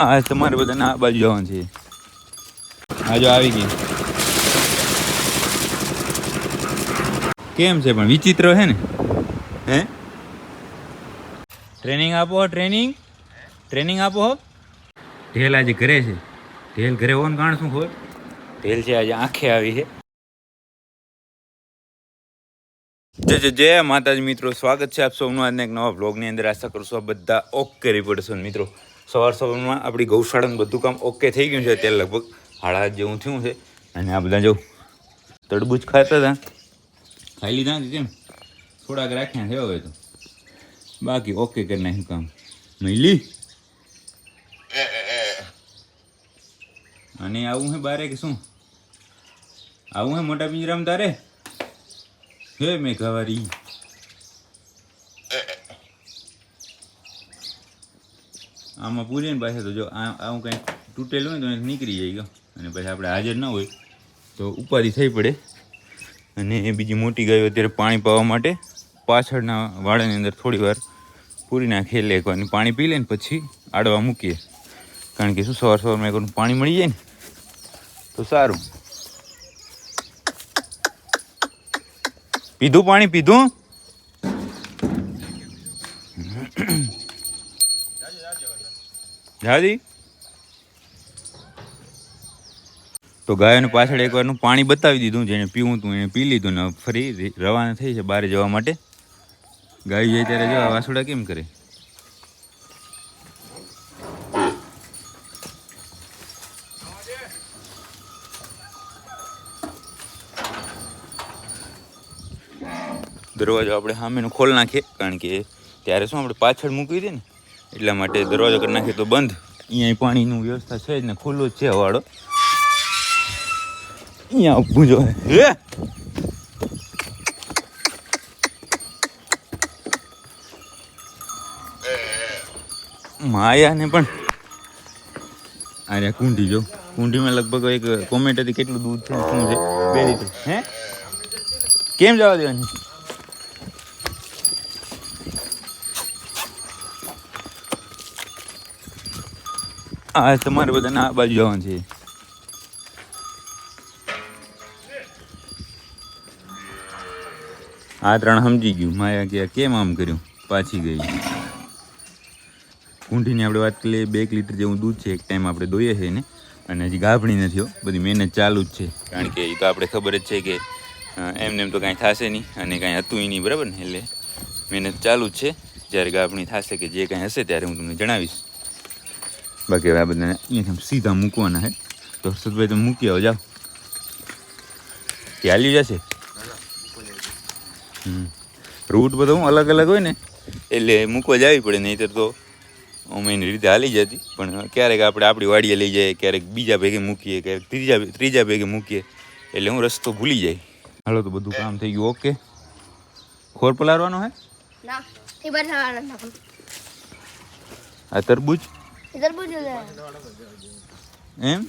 આ તમારે બધાને આ બાજુ જવાનું છે. આ જો આવી ગઈ. કેમ છે, પણ વિચિત્ર છે ને? હે? ટ્રેનિંગ આપો ટ્રેનિંગ. ટ્રેનિંગ આપો ઢેલ આજે ઘરે છે. ઢેલ ઘરે હોવાનું કારણ શું ખબર? ઢેલ છે આજે આંખે આવી છે. જય જય માતાજી મિત્રો. સ્વાગત છે આપ સૌનું આજના એક નવા બ્લોગની અંદર. આશા કરશો બધા ઓકે રિપોર્ટ મિત્રો. સવાર સવારમાં આપણી ગૌશાળાનું બધું કામ ઓકે થઈ ગયું છે અત્યારે લગભગ. હાડા જેવું થયું છે. અને આ બધા જો તડબૂચ ખાતા હતા. ખાઈ લીધા નથી કેમ થોડાક રાખ્યા છે હવે તો. બાકી ઓકે કરી નાખ્યું કામ. મૈલી. અને આવું હે બારે કે શું? આવું હે મોટા પિંજરામાં તારે? હે મેં ગવારી પૂરીએ ને પાછા તો જો આ આવું કંઈક તૂટેલું હોય તો નીકળી જાય ગયો. અને પછી આપણે હાજર ન હોય તો ઉપાધિ થઈ પડે. અને એ બીજી મોટી ગાયો અત્યારે પાણી પાવા માટે પાછળના વાડાની અંદર થોડી વાર પૂરી નાખીએ એટલે એકવાર પાણી પી લે પછી આડવા મૂકીએ. કારણ કે શું સવાર સવારમાં એકવાર પાણી મળી જાય ને, તો સારું. પીધું પાણી, પીધું? જાજી તો ગાયોને પાછળ એકવારનું પાણી બતાવી દીધું જેને પીવું હતું એને પી લીધું ને ફરી રવાના થઈ છે બહાર જવા માટે. ગાય જાય ત્યારે જવા વાસુડા કેમ કરે? દરવાજો આપણે સામેનો ખોલ નાખીએ, કારણ કે ત્યારે શું આપણે પાછળ મૂકી દઈએ ને? એટલા માટે દરવાજો કરી નાખીએ તો બંધ. અહીંયા પાણીનું વ્યવસ્થા છે જ ને, ખુલ્લો જ છે વાળો અહીંયા ઊભું જો. હે? માયાને પણ. અરે કુંડી જો. કુંડીમાં લગભગ એક કોમેન્ટ હતી, કેટલું દૂધ છે શું છે? બે રીતે હે? કેમ જવા દેવાની? આ તમારે બધાને આ બાજુ જવાનું છે. આ ત્રણ સમજી ગયું. માયા કે કેમ આમ કર્યું? પાછી ગઈ. કુંઠીની આપણે વાત કરીએ, બે એક લીટર જેવું દૂધ છે, એક ટાઈમ આપણે દોઈએ છીએ ને. અને હજી ગાભણી નથી બધી મહેનત ચાલુ જ છે. કારણ કે એ તો આપણે ખબર જ છે કે એમને એમ તો કાંઈ થશે નહીં અને કાંઈ હતું નહીં, બરાબર ને? એટલે મહેનત ચાલુ જ છે. જ્યારે ગાભણી થશે કે જે કાંઈ હશે ત્યારે હું તમને જણાવીશ. બાકી હવે આ બધાને અહીંયાથી સીધા મૂકવાના હે? તો હર્ષદભાઈ તમે મૂકી આવો જાઓ. ચાલી જશે? હમ. રૂટ બધો હું અલગ અલગ હોય ને? એટલે મૂકવા જવી પડે નહીંતર તો અમે એની રીતે હાલી જતી. પણ ક્યારેક આપણે આપણી વાડીએ લઈ જઈએ ક્યારેક બીજા ભેગે મૂકીએ ક્યારેક ત્રીજા ત્રીજા ભેગે મૂકીએ. એટલે હું રસ્તો ભૂલી જાય. હાલો તો બધું કામ થઈ ગયું. ઓકે. ખોર પલારવાનો હે? ના એ બાર આ તરબૂચ? ઇધર बोल એમ?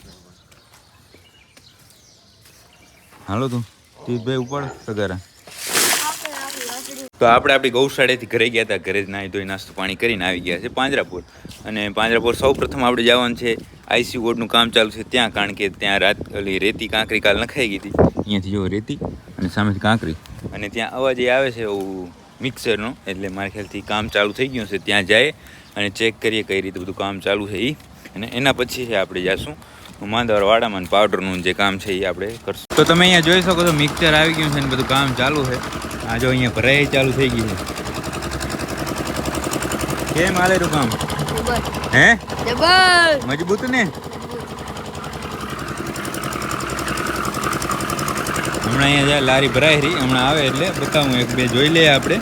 હાલો તું. તીર્થભાઈ ઉપાડ સગારા. તો આપણે આપણી ગૌશાળેથી ઘરે ગયા હતા. ઘરે જ નાહી ધોઈ નાસ્તો પાણી કરીને આવી ગયા છે પાંજરાપુર અને પાંજરાપુર સૌ પ્રથમ આપણે જવાનું છે આઈસી વોર્ડનું કામ ચાલુ છે ત્યાં, કારણ કે ત્યાં રાત ઓલી રેતી કાંકરી કાલ નખાઈ ગઈ હતી. અહીંયાથી જો રેતી અને સામેથી કાંકરી. અને ત્યાં અવાજ એ આવે છે એવું મિક્સરનો એટલે મારા ખ્યાલથી કામ ચાલુ થઈ ગયું છે ત્યાં જાય અને ચેક કરીએ કઈ રીતે બધું કામ ચાલુ છે એ અને એના પછી છે આપણે જાશું માંદવાર વાડામાં પાવડરનું જે કામ છે એ આપણે કરશું. તો તમે અહીંયા જોઈ શકો છો મિક્સર આવી ગયું છે ને બધું કામ ચાલુ છે. આ જો અહીંયા ભરાઈ ચાલુ થઈ ગયું છે. કેમ હાલે કામ? હે? મજબૂત ને? હમણાં અહીંયા જ્યાં લારી ભરાઈ રહી હમણાં આવે એટલે બતાવું એક બે જોઈ લઈએ આપણે.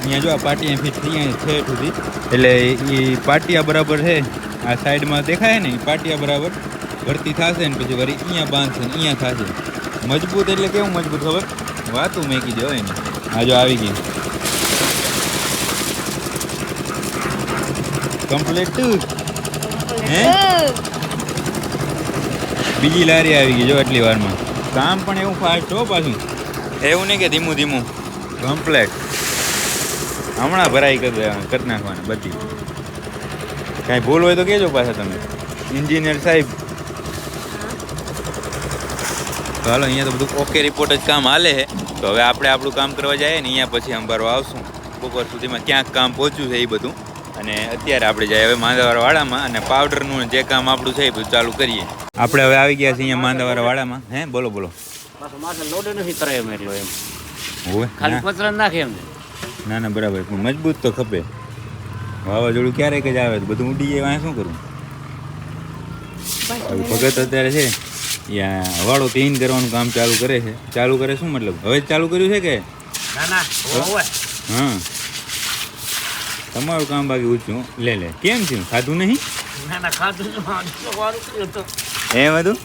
અહીંયા જો આ પાટિયા ફીટ થઈ અહીંયા ઠેઠ સુધી. એટલે એ પાટિયા બરાબર છે આ સાઈડમાં દેખાય ને એ પાટિયા બરાબર ભરતી થશે ને પછી વળી અહીંયા બાંધશે ને અહીંયા થશે. મજબૂત એટલે કેવું મજબૂત ખબર? વાતું મેકી દે હોય ને. આ જો આવી ગઈ. કમ્પ્લીટ હે? બીજી લારી આવી ગઈ જો આટલી વારમાં. કામ પણ એવું ફાસ્ટ હો પાછું. એવું નહીં કે ધીમું ધીમું. કમ્પ્લેટ હમણાં ભરાઈ કરી કરી નાખવાની બધી. કાંઈ ભૂલ હોય તો કહેજો પાછા તમે. એન્જિનિયર સાહેબ. તો હાલો અહીંયા તો બધું ઓકે રિપોર્ટ જ કામ હાલે છે. તો હવે આપણે આપણું કામ કરવા જઈએ ને અહીંયા પછી અંબારવા આવશું. બપોર સુધીમાં ક્યાંક કામ પહોંચ્યું છે એ બધું. અને અત્યારે આપણે જઈએ હવે માંદાવાળામાં અને પાવડરનું જે કામ આપણું છે એ બધું ચાલુ કરીએ. આપણે હવે આવી ગયા છીએ અહીંયા માંદાવાળા વાડામાં. હે બોલો બોલો. પાછો માથે લોડ નથી કરે એમ એટલો એમ. હોય ખાલી ના. પતરા નાખે એમ ના. ના બરાબર. પણ મજબૂત તો ખપે. વાવાઝોડું ક્યારેક જ આવે તો બધું ઉડી જાય વાંહે શું કરું? હવે ભગત અત્યારે છે યા હવાડો ક્લીન કરવાનું કામ ચાલુ કરે છે. ચાલુ કરે શું મતલબ? હવે જ ચાલુ કર્યું છે કે? ના ના હોય હા? તમારું કામ બાકી ઊંચું લે લે. કેમ છે ખાધું નહીં? ના ના ખાધું એ બધું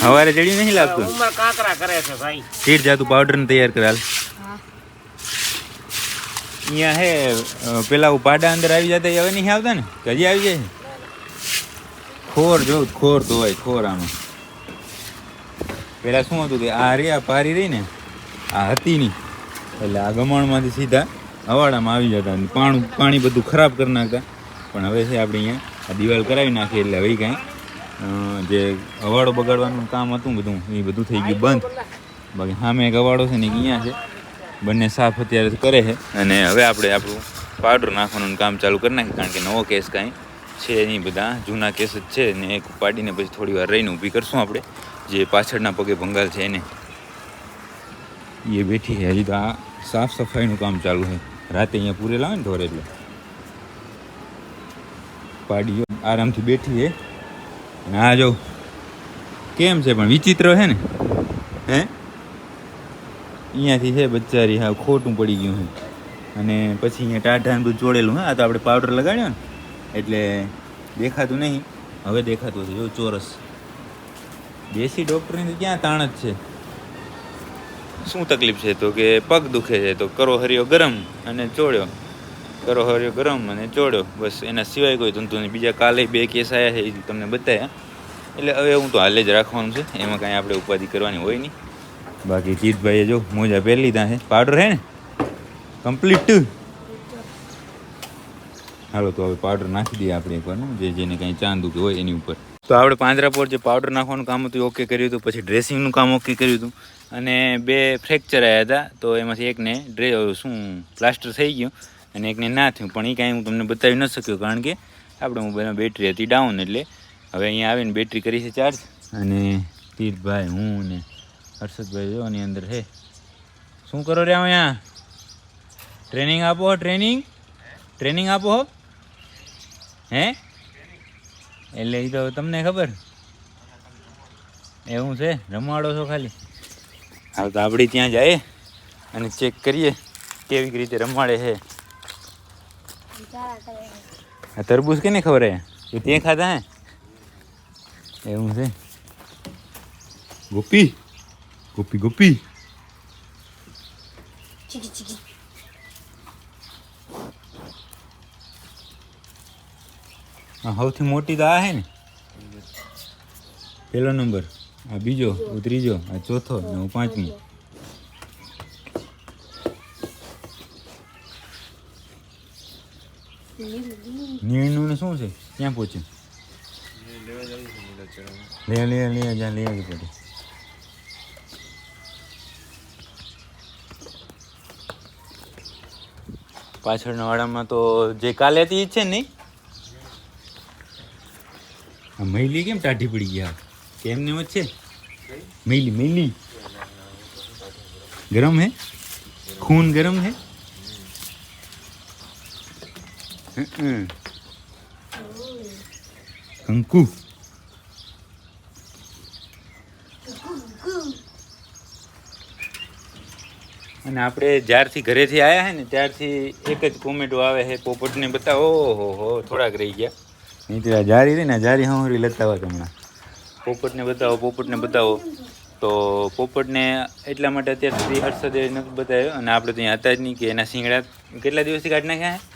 સવારે ચડ્યું નહીં લાગતું? ઉમર કાકરા કરે છે ભાઈ. સીટ જાતું પાવડર તૈયાર કરાલ અહીંયા હે. પેલા પાડા અંદર આવી જતા હવે નહીં આવતા ને? કજી હજી આવી જાય ખોર જો ખોર તો હોય ખોર આમાં. પેલા શું હતું કે આ રે આ પારી રહી ને? આ હતી નહીં. એટલે આ ગમાણમાંથી સીધા હવાડામાં આવી જતા પાણી પાણી બધું ખરાબ કરી નાખતા. પણ હવે છે આપણે અહીંયા આ દિવાલ કરાવી નાખી એટલે હવે કાંઈ જે હવાડો બગાડવાનું કામ હતું બધું, એ બધું થઈ ગયું બંધ. બાકી સામે એક અવાડો છે ને અહીંયા છે. બંને સાફ અત્યારે કરે છે. અને હવે આપણે આપણું પાવડર નાખવાનું કામ ચાલુ કરી નાખીએ, કારણ કે નવો કેસ કાંઈ છે નહીં બધા. જૂના કેસ જ છે ને એક પાડીને પછી થોડી વાર રહીને ઊભી કરશું આપણે. જે પાછળના પગે ભંગાલ છે એને. એ બેઠી છે. હજી તો આ સાફ સફાઈનું કામ ચાલુ છે. રાતે અહીંયા પૂરેલા હોય ને ઢોર એટલે. પાડીઓ આરામથી બેઠી છે. આ જો. કેમ છે? પણ વિચિત્ર છે ને? હે? અહીંયાથી છે બચારી હા, ખોટું પડી ગયું છે. અને પછી અહીંયા ટાઢાને બધું જોડેલું, હા, તો આપણે પાવડર લગાડ્યો ને? એટલે દેખાતું નહીં. હવે દેખાતું છે, જો, ચોરસ. દેશી ડૉક્ટરની તો ક્યાં તાણ જ છે? શું તકલીફ છે? તો કે પગ દુખે છે, તો કરો હરિયો ગરમ અને ચોડ્યો કરો હરિયો ગરમ અને ચોડ્યો બસ એના સિવાય કોઈ ધંધો નહીં. બીજા કાલે બે કેસ આવ્યા છે, એ તમને બતાવ્યા એટલે હવે હું તો હાલે જ રાખવાનું છે. એમાં કાંઈ આપણે ઉપાધિ કરવાની હોય નહીં. બાકી જીતભાઈએ જો મોજા પહેરી લીધા છે. પાવડર હે ને? કમ્પ્લીટ હાલો, તો હવે પાવડર નાખી દઈએ આપણે એકવાર જે જેને કાંઈ ચાંદુ કે હોય એની ઉપર. તો આપણે પાંજરાપોર જે પાવડર નાખવાનું કામ હતું ઓકે કર્યું હતું. પછી ડ્રેસિંગનું કામ ઓકે કર્યું હતું. અને બે ફ્રેક્ચર આવ્યા હતા. તો એમાંથી એકને ડ્રે શું પ્લાસ્ટર થઈ ગયું. અને એકને ના થયું. પણ એ કાંઈ હું તમને બતાવી ન શક્યો, કારણ કે આપણે મોબાઈલમાં બેટરી હતી ડાઉન એટલે હવે અહીંયા આવીને બેટરી કરી છે ચાર્જ અને તીર્થભાઈ હું ને હર્ષદભાઈ જો એની અંદર હે. શું કરો રે અહીંયા? ટ્રેનિંગ આપો ટ્રેનિંગ ટ્રેનિંગ આપો હો. હે? એટલે એ તો તમને ખબર. એવું છે, રમાડો છો ખાલી. હા તો આપણે ત્યાં જઈએ અને ચેક કરીએ કેવી રીતે રમાડે છે આ તરબૂચ કેને ખબર હે એ તે ખાધા હે એવું છે ગોપી ગોપી ગોપી ચીકી ચીકી આ સૌથી મોટી તો આ હે ને પહેલો નંબર આ બીજો આ ત્રીજો આ ચોથો ને હું પાંચમી નીણનું ને શું છે ક્યાં પહોંચ્યું? લે લે લે જ્યાં લઈ આવી પડે પાછળના વાડામાં તો જે કાલે હતી ઈ જ છે ને નહીં? આ મૈલી કેમ ટાઢી પડી ગયા? કેમ ને છે મૈલી મૈલી. ગરમ હે? ખૂન ગરમ હે? હમ. કંકુ અને આપણે જ્યારથી ઘરેથી આવ્યા હે ને ત્યારથી એક જ કોમેન્ટો આવે છે પોપટને બતાવો. ઓહો હો થોડાક રહી ગયા. નહીં તો જારી રહી ને જારી હમરી લતા હોય હમણાં. પોપટને બતાવો પોપટને બતાવો. તો પોપટને એટલા માટે અત્યાર સુધી હર્ષદે નથી બતાવ્યો અને આપણે ત્યાં હતા જ નહીં કે એના શિંગડા કેટલા દિવસથી કાઢી નાખ્યા હે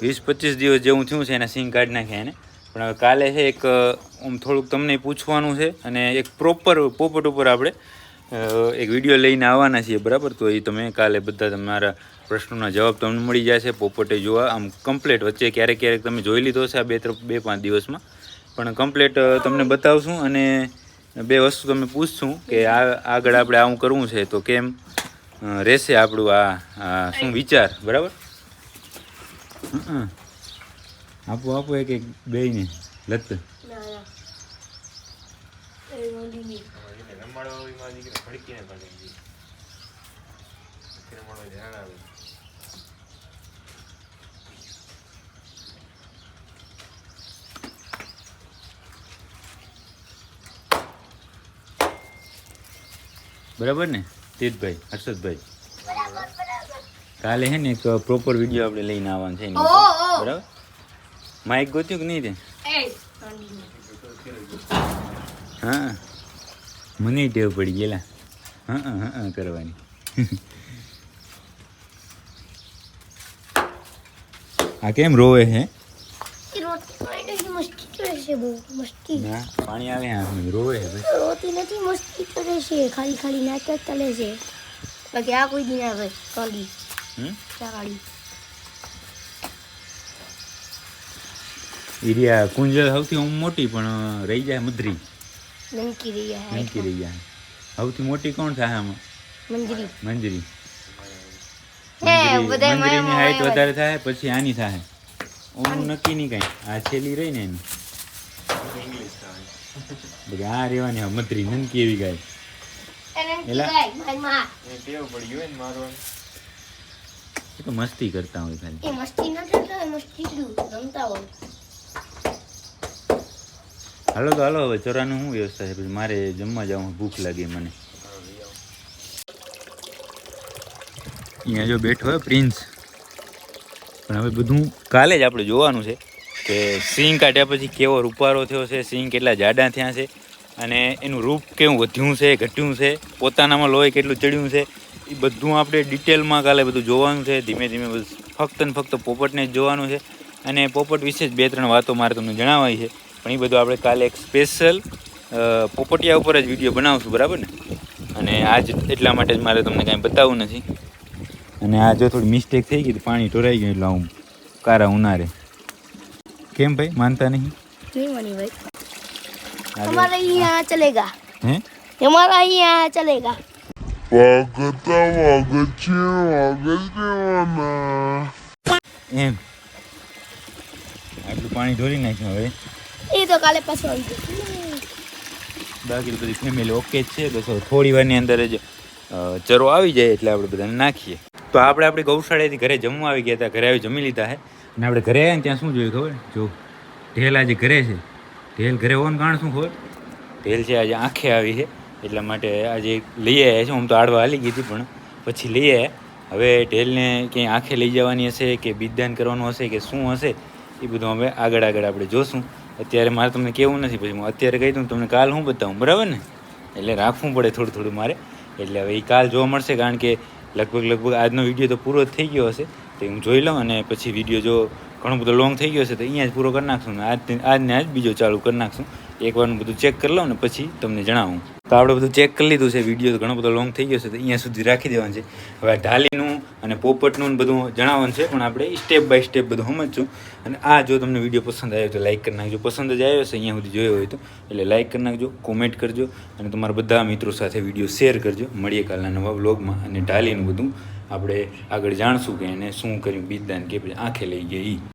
વીસ પચીસ દિવસ જેવું થયું છે, એના સિંગ કાઢી નાખ્યા એને. પણ હવે કાલે છે એક આમ થોડુંક તમને પૂછવાનું છે અને એક પ્રોપર પોપટ ઉપર આપણે એક વીડિયો લઈને આવવાના છીએ, બરાબર? તો એ તમે કાલે બધા તમારા પ્રશ્નોના જવાબ તમને મળી જશે, પોપટે જોવા. આમ કમ્પ્લેટ વચ્ચે ક્યારેક ક્યારેક તમે જોઈ લીધો છે આ બે ત્રણ, બે પાંચ દિવસમાં. પણ કમ્પ્લેટ તમને બતાવશું અને બે વસ્તુ તમે પૂછશું કે આ, આગળ આપણે આવું કરવું છે તો કેમ રહેશે આપણું આ શું વિચાર, બરાબર. આપો આપો એક એક લત ના નહીં. બરાબર ને? તેજભાઈ હર્ષદભાઈ. કાલે હે ને એક પ્રોપર વીડિયો આપણે લઈને આવવાનું છે. બરાબર? માઇક ગોત્યું કે નહીં તે. હા. મને ટેવ પડી ગયેલા. હા હા કરવાની. આ કેમ રોવે હે? પાણી આવે રોવે રોતી નથી મસ્તી કરે છે ખાલી ખાલી નાટક ચાલે છે. બાકી આ કોઈ દી ના આવે કાંડી ચાકાડી કુંજલ સૌથી આમ મોટી પણ રહી જાય મધરી. નમકી રહી જાય નમકી રહી જાય. સૌથી મોટી કોણ થાય આમાં? મંજરી. મંજરી. હે મંજરીની હાઈટ વધારે થાય પછી આની થાય. ઓનું નક્કી નહીં કાંઈ. આ છેલ્લી રહી ને એની. બધી આ રેવાની આ મધરી નનકી એવી ગાય. એને નમકી એલા. ગાય, મારી માં. એ તો મસ્તી કરતા હોય ખાલી. એ મસ્તી ન કરતા હોય મસ્તી રમતા હોય. હાલો તો હાલો હવે ચોરાનું શું વ્યવસ્થા છે? પછી મારે જમવા જવું ભૂખ લાગી મને. અહીંયા જો બેઠો હોય પ્રિન્સ. પણ હવે બધું કાલે જ આપણે જોવાનું છે કે સિંહ કાઢ્યા પછી કેવો રૂપારો થયો છે સિંહ કેટલા જાડા થયા છે અને એનું રૂપ કેવું વધ્યું છે ઘટ્યું છે પોતાનામાં લોહી કેટલું ચડ્યું છે એ બધું આપણે ડિટેલમાં કાલે બધું જોવાનું છે ધીમે ધીમે બધું ફક્ત ને ફક્ત પોપટને જ જોવાનું છે અને પોપટ વિશે જ બે ત્રણ વાતો મારે તમને જણાવવાની છે પણ એ બધું આપણે કાલે એક સ્પેશિયલ પોપટિયા ઉપર જ વિડીયો બનાવશું બરાબર ને અને આજ એટલા માટે જ મારે તમને કાંઈ બતાવવું નથી અને આ જો થોડી મિસ્ટેક થઈ ગઈ તો પાણી ઢોરાઈ ગયું એટલે હું કારા ઉનારે કેમ ભાઈ માનતા નહીં नहीं मानी भाई આ જો- हमारा यहाँ चलेगा હે हमारा यहाँ चलेगा વાગતા વાગચે વાગચેવાના એમ. આટલું પાણી ઢોરી નાખ્યું હવે. એ તો કાલે પાછું આવી જશે બાકી બધી ફેમિલી ઓકે જ છે. બસ થોડી વારની અંદર જ ચરો આવી જાય એટલે આપણે બધાને નાખીએ. તો આપણે આપણી ગૌશાળાથી ઘરે જમવા આવી ગયા હતા. ઘરે આવી જમી લીધા હે. અને આપણે ઘરે આવ્યા ત્યાં શું જોયું ખબર? જો ઢેલ આજે ઘરે છે. ઢેલ ઘરે હોવાનું કારણ શું ખબર? ઢેલ છે આજે આંખે આવી છે એટલા માટે આજે લઈ આવ્યા છે આમ તો આડવા હાલી ગઈ હતી પણ પછી લઈ આવ્યા હવે ઢેલને ક્યાંય આંખે લઈ જવાની હશે કે બીજદાન કરવાનું હશે કે શું હશે, એ બધું હવે આગળ આગળ આપણે જોશું. અત્યારે મારે તમને કેવું નથી, પછી હું અત્યારે કહી દઉં તમને કાલ હું બતાવું, બરાબર ને? એટલે રાખવું પડે થોડું થોડું મારે. એટલે હવે એ કાલ જોવા મળશે, કારણ કે લગભગ લગભગ આજનો વીડિયો તો પૂરો થઈ ગયો હશે. તો હું જોઈ લઉં અને પછી વીડિયો જો ઘણો બધો લોંગ થઈ ગયો હશે તો અહીંયા જ પૂરો કરી નાખશું આજ આજને આજ બીજો ચાલુ કરી નાખશું. એકવારનું બધું ચેક કરી લઉં ને પછી તમને જણાવું. તો આપણે બધું ચેક કરી લીધું છે વીડિયો ઘણો બધો લોંગ થઈ ગયો છે, તો અહીંયા સુધી રાખી દેવાનું છે. હવે ઢાલીનું અને પોપટનું બધું જણાવવાનું છે, પણ આપણે સ્ટેપ બાય સ્ટેપ બધું સમજશું. અને આ જો તમને વીડિયો પસંદ આવ્યો તો લાઇક કરી નાખજો. પસંદ જ આવ્યો છે અહીંયા સુધી જોયો હોય તો, એટલે લાઇક કરી નાખજો કોમેન્ટ કરજો અને તમારા બધા મિત્રો સાથે વીડિયો શેર કરજો. મળીએ કાલના નવા વ્લોગમાં અને ઢાલીનું બધું આપણે આગળ જાણશું કે એને શું કર્યું, બીજદાન કે પછી આંખે લઈ ગયા ઈ.